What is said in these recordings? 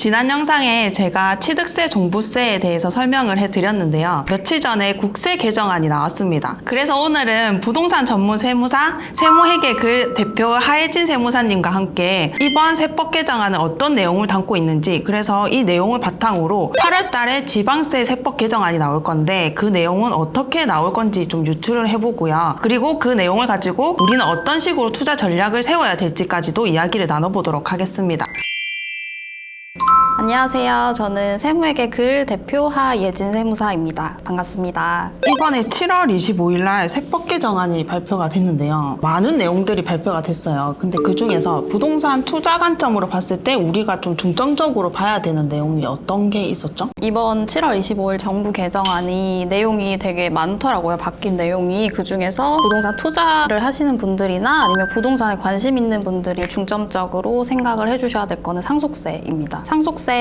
지난 영상에 제가 취득세 종부세에 대해서 설명을 해드렸는데요. 며칠 전에 국세 개정안이 나왔습니다. 그래서 오늘은 부동산 전문 세무사 세무회계글 대표 하혜진 세무사님과 함께 이번 세법 개정안은 어떤 내용을 담고 있는지 그래서 이 내용을 바탕으로 8월 달에 지방세 세법 개정안이 나올 건데 그 내용은 어떻게 나올 건지 좀 유추를 해보고요. 그리고 그 내용을 가지고 우리는 어떤 식으로 투자 전략을 세워야 될지까지도 이야기를 나눠보도록 하겠습니다. 안녕하세요. 저는 세무회계 글 대표 하예진 세무사입니다. 반갑습니다. 이번에 7월 25일 날 세법 개정안이 발표가 됐는데요. 많은 내용들이 발표가 됐어요. 근데 그 중에서 부동산 투자 관점으로 봤을 때 우리가 좀 중점적으로 봐야 되는 내용이 어떤 게 있었죠? 이번 7월 25일 정부 개정안이 내용이 되게 많더라고요. 바뀐 내용이. 그 중에서 부동산 투자를 하시는 분들이나 아니면 부동산에 관심 있는 분들이 중점적으로 생각을 해주셔야 될 거는 상속세입니다. 상속세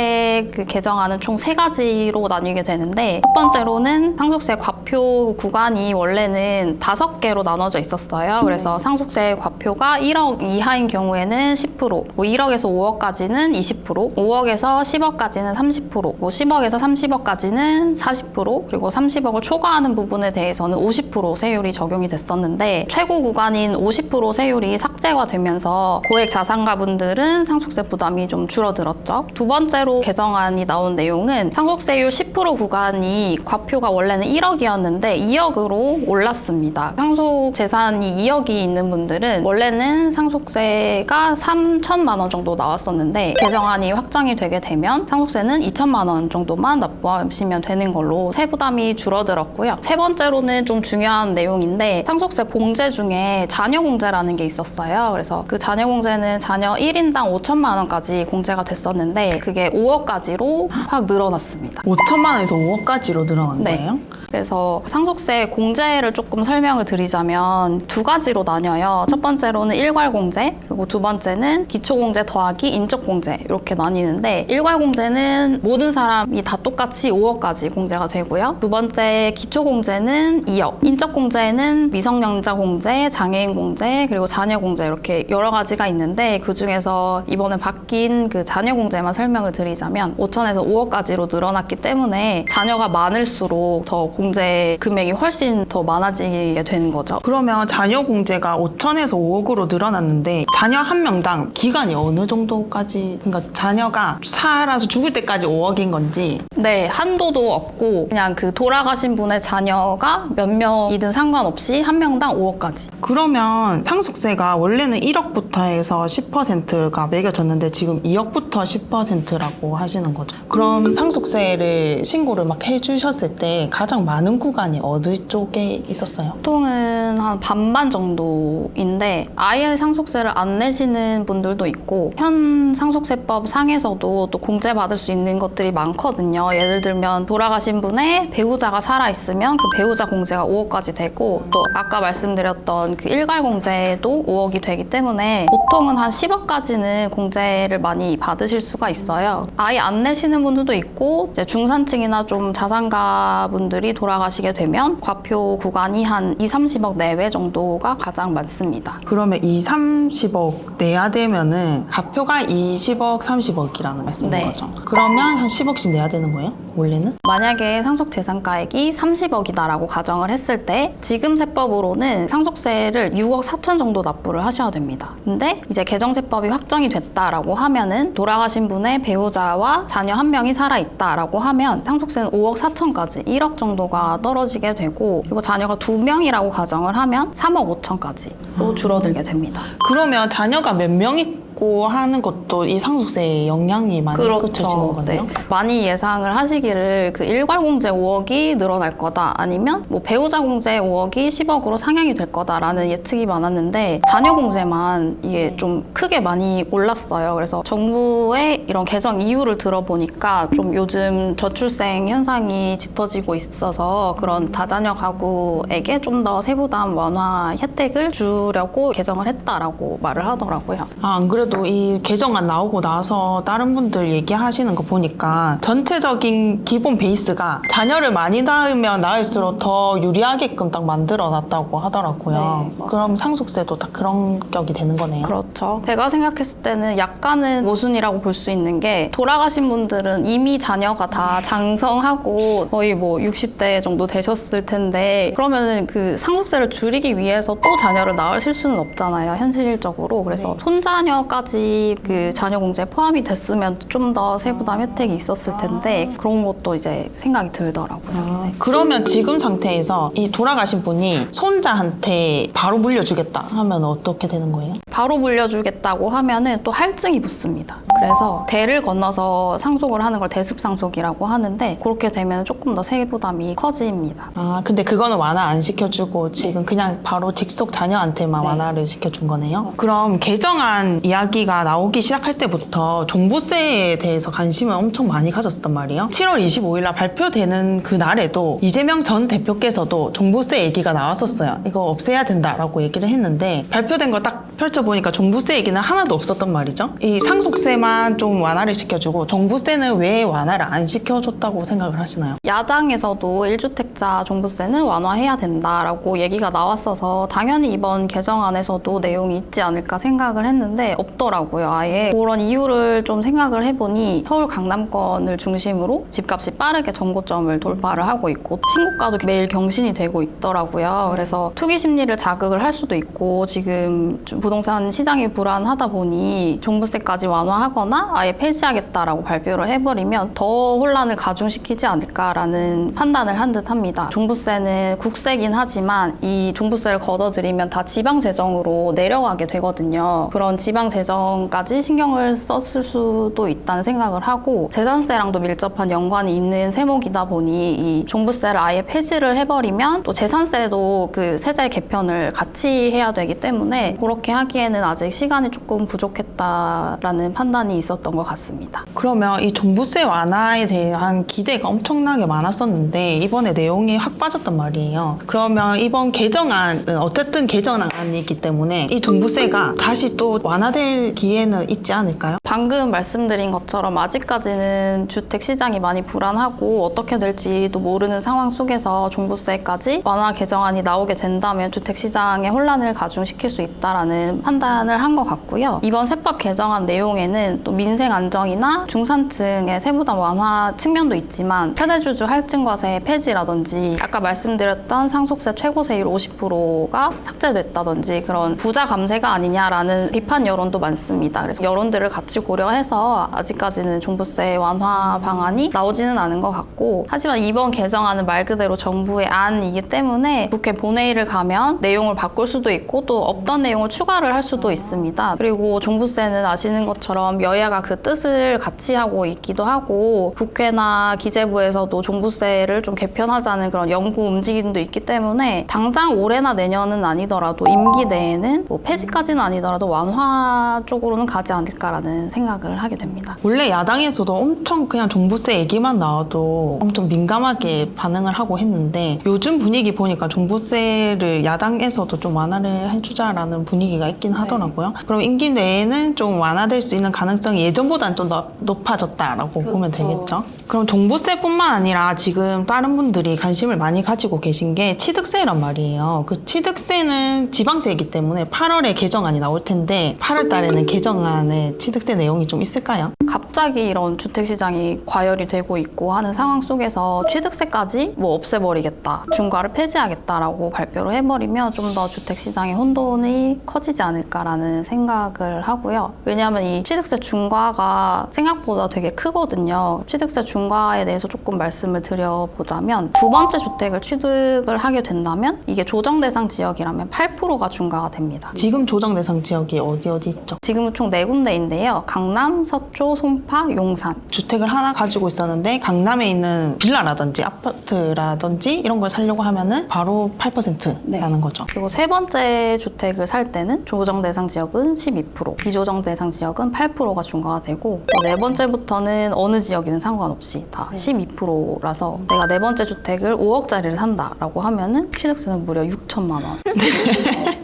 그 개정안은 총 세 가지로 나뉘게 되는데 첫 번째로는 상속세 과표 구간이 원래는 다섯 개로 나눠져 있었어요. 그래서 상속세 과표가 1억 이하인 경우에는 10%, 뭐 1억에서 5억까지는 20%, 5억에서 10억까지는 30%, 뭐 10억에서 30억까지는 40%, 그리고 30억을 초과하는 부분에 대해서는 50% 세율이 적용이 됐었는데 최고 구간인 50% 세율이 삭제가 되면서 고액 자산가분들은 상속세 부담이 좀 줄어들었죠. 두 번째로 개정안이 나온 내용은 상속세율 10% 구간이 과표가 원래는 1억이었는데 2억으로 올랐습니다. 상속 재산이 2억이 있는 분들은 원래는 상속세가 3천만 원 정도 나왔었는데 개정안이 확정이 되게 되면 상속세는 2천만 원 정도만 납부하시면 되는 걸로 세 부담이 줄어들었고요. 세 번째로는 좀 중요한 내용인데 상속세 공제 중에 자녀 공제라는 게 있었어요. 그래서 그 자녀 공제는 자녀 1인당 5천만 원까지 공제가 됐었는데 그게 5억까지로 확 늘어났습니다. 5천만 원에서 5억까지로 늘어난 네. 거예요? 그래서 상속세 공제를 조금 설명을 드리자면 두 가지로 나뉘어요. 첫 번째로는 일괄 공제, 그리고 두 번째는 기초 공제 더하기 인적 공제 이렇게 나뉘는데 일괄 공제는 모든 사람이 다 똑같이 5억까지 공제가 되고요. 두 번째 기초 공제는 2억, 인적 공제는 미성년자 공제, 장애인 공제, 그리고 자녀 공제 이렇게 여러 가지가 있는데 그 중에서 이번에 바뀐 그 자녀 공제만 설명을 드리자면 5천에서 5억까지로 늘어났기 때문에 자녀가 많을수록 더 공제 금액이 훨씬 더 많아지게 되는 거죠. 그러면 자녀 공제가 5천에서 5억으로 늘어났는데 자녀 한 명당 기간이 어느 정도까지 그러니까 자녀가 살아서 죽을 때까지 5억인 건지 네, 한도도 없고 그냥 그 돌아가신 분의 자녀가 몇 명이든 상관없이 한 명당 5억까지. 그러면 상속세가 원래는 1억부터 해서 10%가 매겨졌는데 지금 2억부터 10%라고 하시는 거죠. 그럼 상속세를 신고를 막 해주셨을 때 가장 많은 구간이 어느 쪽에 있었어요? 보통은 한 반반 정도인데 아예 상속세를 안 내시는 분들도 있고 현 상속세법 상에서도 또 공제받을 수 있는 것들이 많거든요. 예를 들면 돌아가신 분의 배우자가 살아 있으면 그 배우자 공제가 5억까지 되고 또 아까 말씀드렸던 그 일괄 공제도 5억이 되기 때문에 보통은 한 10억까지는 공제를 많이 받으실 수가 있어요. 아예 안 내시는 분들도 있고 이제 중산층이나 좀 자산가 분들이 돌아가시게 되면 과표 구간이 한 2, 30억 내외 정도가 가장 많습니다. 그러면 2, 30억 내야 되면은 가표가 20억, 30억이라는 말씀인 네. 거죠. 그러면 한 10억씩 내야 되는 거 예요? 원래는? 만약에 상속 재산가액이 30억이다라고 가정을 했을 때 지금 세법으로는 상속세를 6억 4천 정도 납부를 하셔야 됩니다. 근데 이제 개정세법이 확정이 됐다라고 하면은 돌아가신 분의 배우자와 자녀 한 명이 살아 있다라고 하면 상속세는 5억 4천까지 1억 정도가 떨어지게 되고 그리고 자녀가 두 명이라고 가정을 하면 3억 5천까지 로 줄어들게 됩니다. 그러면 자녀가 몇 명 있고 하는 것도 이 상속세에 영향이 많이 끼쳐지는 거네요? 네. 많이 예상을 하시기를 그 일괄 공제 5억이 늘어날 거다 아니면 뭐 배우자 공제 5억이 10억으로 상향이 될 거다라는 예측이 많았는데 자녀 공제만 이게 좀 크게 많이 올랐어요. 그래서 정부의 이런 개정 이유를 들어보니까 좀 요즘 저출생 현상이 짙어지고 있어서 그런 다자녀 가구에게 좀 더 세부담 완화 혜택을 주려고 개정을 했다라고 말을 하더라고요. 아, 안 그래도 그래도 이 개정안 나오고 나서 다른 분들 얘기하시는 거 보니까 전체적인 기본 베이스가 자녀를 많이 낳으면 낳을수록 더 유리하게끔 딱 만들어 놨다고 하더라고요. 네. 그럼 상속세도 다 그런 격이 되는 거네요. 그렇죠. 제가 생각했을 때는 약간은 모순이라고 볼 수 있는 게 돌아가신 분들은 이미 자녀가 다 장성하고 거의 뭐 60대 정도 되셨을 텐데 그러면은 그 상속세를 줄이기 위해서 또 자녀를 낳으실 수는 없잖아요. 현실적으로. 그래서 네. 손자녀 까지 그 자녀 공제에 포함이 됐으면 좀 더 세부담 혜택이 있었을 텐데 그런 것도 이제 생각이 들더라고요. 아, 그러면 지금 상태에서 이 돌아가신 분이 손자한테 바로 물려주겠다 하면 어떻게 되는 거예요? 바로 물려주겠다고 하면은 또 할증이 붙습니다. 그래서 대를 건너서 상속을 하는 걸 대습 상속이라고 하는데 그렇게 되면 조금 더 세부담이 커집니다. 아, 근데 그거는 완화 안 시켜주고 지금 그냥 바로 직속 자녀한테만 네. 완화를 시켜준 거네요. 그럼 개정안 이야기가 나오기 시작할 때부터 종부세에 대해서 관심을 엄청 많이 가졌단 말이에요. 7월 25일 날 발표되는 그 날에도 이재명 전 대표께서도 종부세 얘기가 나왔었어요. 이거 없애야 된다라고 얘기를 했는데 발표된 거 딱 펼쳐보니까 종부세 얘기는 하나도 없었단 말이죠. 이 상속세만 좀 완화를 시켜주고 종부세는 왜 완화를 안 시켜줬다고 생각을 하시나요? 야당에서도 1주택자 종부세는 완화해야 된다라고 얘기가 나왔어서 당연히 이번 개정안에서도 내용이 있지 않을까 생각을 했는데 없더라고요. 아예 그런 이유를 좀 생각을 해보니 서울 강남권을 중심으로 집값이 빠르게 전고점을 돌파를 하고 있고 신고가도 매일 경신이 되고 있더라고요. 그래서 투기 심리를 자극을 할 수도 있고 지금 좀 부동산 시장이 불안하다 보니 종부세까지 완화하 거나 아예 폐지하겠다라고 발표를 해버리면 더 혼란을 가중시키지 않을까라는 판단을 한 듯 합니다. 종부세는 국세긴 하지만 이 종부세를 걷어들이면 다 지방 재정으로 내려가게 되거든요. 그런 지방 재정까지 신경을 썼을 수도 있다는 생각을 하고 재산세랑도 밀접한 연관이 있는 세목이다 보니 이 종부세를 아예 폐지를 해버리면 또 재산세도 그 세제 개편을 같이 해야 되기 때문에 그렇게 하기에는 아직 시간이 조금 부족했다라는 판단이 있었던 것 같습니다. 그러면 이 종부세 완화에 대한 기대가 엄청나게 많았었는데 이번에 내용이 확 빠졌단 말이에요. 그러면 이번 개정안은 어쨌든 개정안이기 때문에 이 종부세가 다시 또 완화될 기회는 있지 않을까요? 방금 말씀드린 것처럼 아직까지는 주택 시장이 많이 불안하고 어떻게 될지도 모르는 상황 속에서 종부세까지 완화 개정안이 나오게 된다면 주택 시장의 혼란을 가중시킬 수 있다라는 판단을 한 것 같고요. 이번 세법 개정안 내용에는 또 민생 안정이나 중산층의 세부담 완화 측면도 있지만 세대주주 할증과세 폐지라든지 아까 말씀드렸던 상속세 최고세율 50%가 삭제됐다든지 그런 부자 감세가 아니냐라는 비판 여론도 많습니다. 그래서 여론들을 같이 고려해서 아직까지는 종부세 완화 방안이 나오지는 않은 것 같고 하지만 이번 개정안은 말 그대로 정부의 안이기 때문에 국회 본회의를 가면 내용을 바꿀 수도 있고 또 없던 내용을 추가를 할 수도 있습니다. 그리고 종부세는 아시는 것처럼 여야가 그 뜻을 같이 하고 있기도 하고 국회나 기재부에서도 종부세를 좀 개편하자는 그런 연구 움직임도 있기 때문에 당장 올해나 내년은 아니더라도 임기 내에는 뭐 폐지까지는 아니더라도 완화 쪽으로는 가지 않을까라는 생각을 하게 됩니다. 원래 야당에서도 엄청 그냥 종부세 얘기만 나와도 엄청 민감하게 반응을 하고 했는데 요즘 분위기 보니까 종부세를 야당에서도 좀 완화를 해주자라는 분위기가 있긴 하더라고요. 그럼 임기 내에는 좀 완화될 수 있는 가능성이 예전보다는 좀 더 높아졌다라고 보면 되겠죠. 그럼 종부세뿐만 아니라 지금 다른 분들이 관심을 많이 가지고 계신 게 취득세란 말이에요. 그 취득세는 지방세이기 때문에 8월에 개정안이 나올 텐데 8월 달에는 개정안에 취득세 내용이 좀 있을까요? 갑자기 이런 주택 시장이 과열이 되고 있고 하는 상황 속에서 취득세까지 뭐 없애버리겠다, 중과를 폐지하겠다라고 발표를 해버리면 좀 더 주택 시장의 혼돈이 커지지 않을까라는 생각을 하고요. 왜냐하면 이 취득세 중과가 생각보다 되게 크거든요. 취득세 중 과에 대해서 조금 말씀을 드려보자면 두 번째 주택을 취득을 하게 된다면 이게 조정 대상 지역이라면 8%가 중과가 됩니다. 지금 조정 대상 지역이 어디 어디 있죠? 지금은 총 네 군데인데요. 강남, 서초, 송파, 용산. 주택을 하나 가지고 있었는데 강남에 있는 빌라라든지 아파트라든지 이런 걸 살려고 하면은 바로 8%라는 거죠. 그리고 세 번째 주택을 살 때는 조정 대상 지역은 12%, 비조정 대상 지역은 8%가 중과가 되고 또네 번째부터는 어느 지역이든 상관없 이 다 12%라서 내가 네 번째 주택을 5억짜리를 산다라고 하면은 취득세는 무려 6천만 원.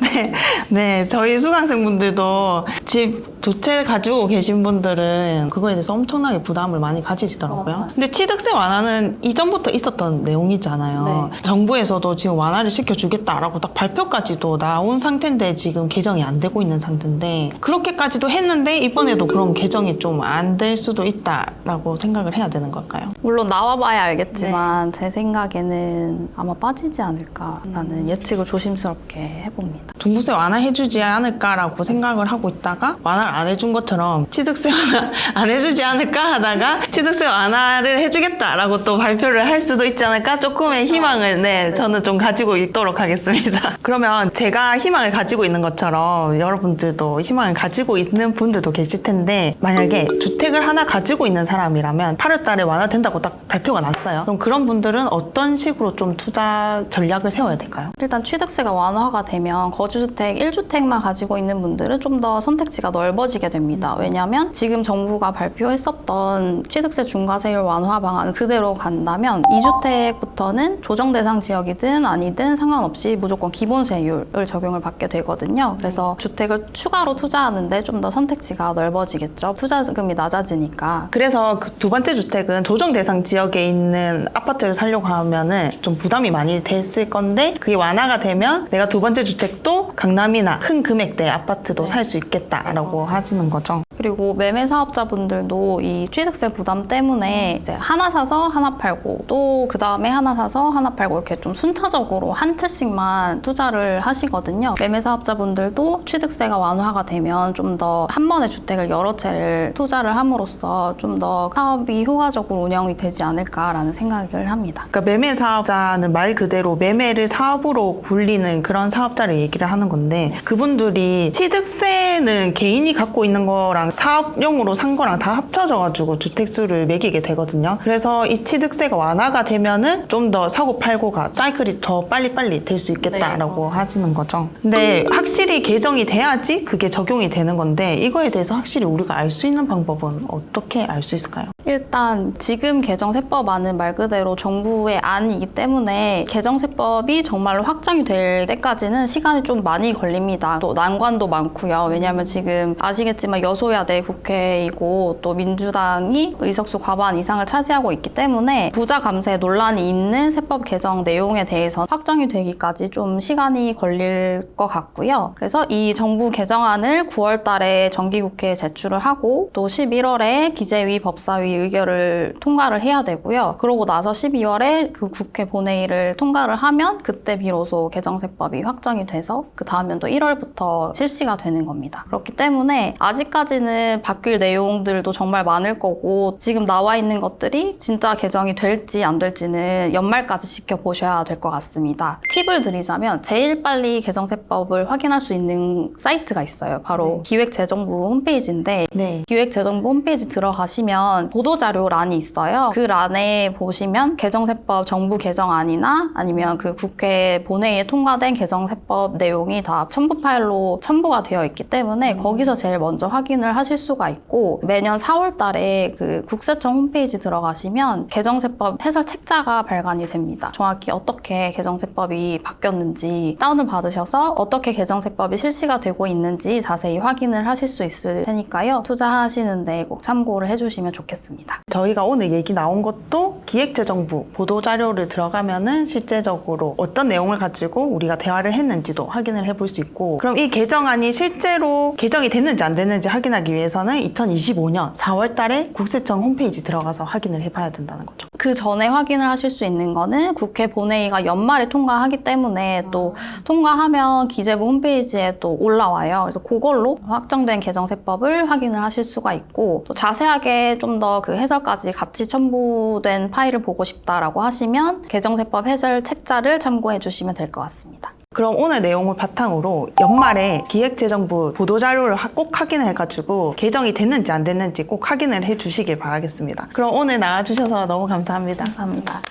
네, 네, 저희 수강생분들도 집 두채 가지고 계신 분들은 그거에 대해서 엄청나게 부담을 많이 가지시더라고요. 맞아요. 근데 취득세 완화는 이전부터 있었던 내용이잖아요. 네. 정부에서도 지금 완화를 시켜주겠다라고 딱 발표까지도 나온 상태인데 지금 개정이 안 되고 있는 상태인데 그렇게까지도 했는데 이번에도 그럼 개정이 좀 안 될 수도 있다라고 생각을 해야 되는 걸까요? 물론 나와봐야 알겠지만 제 생각에는 아마 빠지지 않을까라는 예측을 조심스럽게 해봅니다. 종부세 완화해주지 않을까라고 생각을 하고 있다가 완화를 안 해준 것처럼 취득세 완화 안 해주지 않을까 하다가 취득세 완화를 해주겠다라고 또 발표를 할 수도 있지 않을까 조금의 희망을 네 저는 좀 가지고 있도록 하겠습니다. 그러면 제가 희망을 가지고 있는 것처럼 여러분들도 희망을 가지고 있는 분들도 계실 텐데 만약에 주택을 하나 가지고 있는 사람이라면 8월달에 완화된다고 딱 발표가 났어요. 그럼 그런 분들은 어떤 식으로 좀 투자 전략을 세워야 될까요? 일단 취득세가 완화가 되면 거주주택 1주택만 가지고 있는 분들은 좀 더 선택지가 넓어 지게 됩니다. 왜냐하면 지금 정부가 발표했었던 취득세 중과세율 완화 방안 그대로 간다면 2주택부터는 조정 대상 지역이든 아니든 상관없이 무조건 기본세율을 적용을 받게 되거든요. 그래서 주택을 추가로 투자하는데 좀 더 선택지가 넓어지겠죠. 투자금이 낮아지니까. 그래서 그 두 번째 주택은 조정 대상 지역에 있는 아파트를 살려고 하면은 좀 부담이 많이 됐을 건데 그게 완화가 되면 내가 두 번째 주택도 강남이나 큰 금액대 아파트도 살 수 있겠다라고 하시는 거죠. 그리고 매매 사업자분들도 이 취득세 부담 때문에 이제 하나 사서 하나 팔고 또 그 다음에 하나 사서 하나 팔고 이렇게 좀 순차적으로 한 채씩만 투자를 하시거든요. 매매 사업자분들도 취득세가 완화가 되면 좀 더 한 번에 주택을 여러 채를 투자를 함으로써 좀 더 사업이 효과적으로 운영이 되지 않을까라는 생각을 합니다. 그러니까 매매 사업자는 말 그대로 매매를 사업으로 굴리는 그런 사업자를 얘기를 하는 건데 그분들이 취득세는 개인이 갖고 있는 거랑 사업용으로 산 거랑 다 합쳐져 가지고 주택수를 매기게 되거든요. 그래서 이 취득세가 완화가 되면은 좀 더 사고 팔고가 사이클이 더 빨리빨리 될 수 있겠다라고 하시는 거죠. 근데 확실히 개정이 돼야지 그게 적용이 되는 건데 이거에 대해서 확실히 우리가 알 수 있는 방법은 어떻게 알 수 있을까요? 일단 지금 개정세법안은 말 그대로 정부의 안이기 때문에 개정세법이 정말로 확정이 될 때까지는 시간이 좀 많이 걸립니다. 또 난관도 많고요. 왜냐하면 지금 아시겠지만 여소야대 국회이고 또 민주당이 의석수 과반 이상을 차지하고 있기 때문에 부자 감세 논란이 있는 세법 개정 내용에 대해서 확정이 되기까지 좀 시간이 걸릴 것 같고요. 그래서 이 정부 개정안을 9월 달에 정기국회에 제출을 하고 또 11월에 기재위 법사위 의결을 통과를 해야 되고요. 그러고 나서 12월에 그 국회 본회의를 통과를 하면 그때 비로소 개정세법이 확정이 돼서 그 다음 또 1월부터 실시가 되는 겁니다. 그렇기 때문에 아직까지는 바뀔 내용들도 정말 많을 거고 지금 나와 있는 것들이 진짜 개정이 될지 안 될지는 연말까지 지켜보셔야 될 것 같습니다. 팁을 드리자면 제일 빨리 개정세법을 확인할 수 있는 사이트가 있어요. 바로 네. 기획재정부 홈페이지인데 네. 기획재정부 홈페이지 들어가시면 보 도자료란이 있어요. 그 란에 보시면 개정세법 정부 개정안이나 아니면 그 국회 본회의에 통과된 개정세법 내용이 다 첨부 파일로 첨부가 되어 있기 때문에 거기서 제일 먼저 확인을 하실 수가 있고 매년 4월 달에 그 국세청 홈페이지 들어가시면 개정세법 해설 책자가 발간이 됩니다. 정확히 어떻게 개정세법이 바뀌었는지 다운을 받으셔서 어떻게 개정세법이 실시가 되고 있는지 자세히 확인을 하실 수 있을 테니까요. 투자하시는데 꼭 참고를 해주시면 좋겠습니다. 저희가 오늘 얘기 나온 것도 기획재정부 보도자료를 들어가면은 실제적으로 어떤 내용을 가지고 우리가 대화를 했는지도 확인을 해볼 수 있고 그럼 이 개정안이 실제로 개정이 됐는지 안 됐는지 확인하기 위해서는 2025년 4월 달에 국세청 홈페이지 들어가서 확인을 해봐야 된다는 거죠. 그 전에 확인을 하실 수 있는 거는 국회 본회의가 연말에 통과하기 때문에 또 통과하면 기재부 홈페이지에 또 올라와요. 그래서 그걸로 확정된 개정세법을 확인을 하실 수가 있고 또 자세하게 좀 더 그 해설까지 같이 첨부된 파일을 보고 싶다라고 하시면 개정세법 해설 책자를 참고해 주시면 될 것 같습니다. 그럼 오늘 내용을 바탕으로 연말에 기획재정부 보도자료를 하- 꼭 확인해가지고 개정이 됐는지 안 됐는지 꼭 확인을 해주시길 바라겠습니다. 그럼 오늘 나와주셔서 너무 감사합니다. 감사합니다.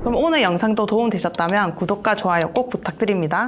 그럼 오늘 영상도 도움 되셨다면 구독과 좋아요 꼭 부탁드립니다.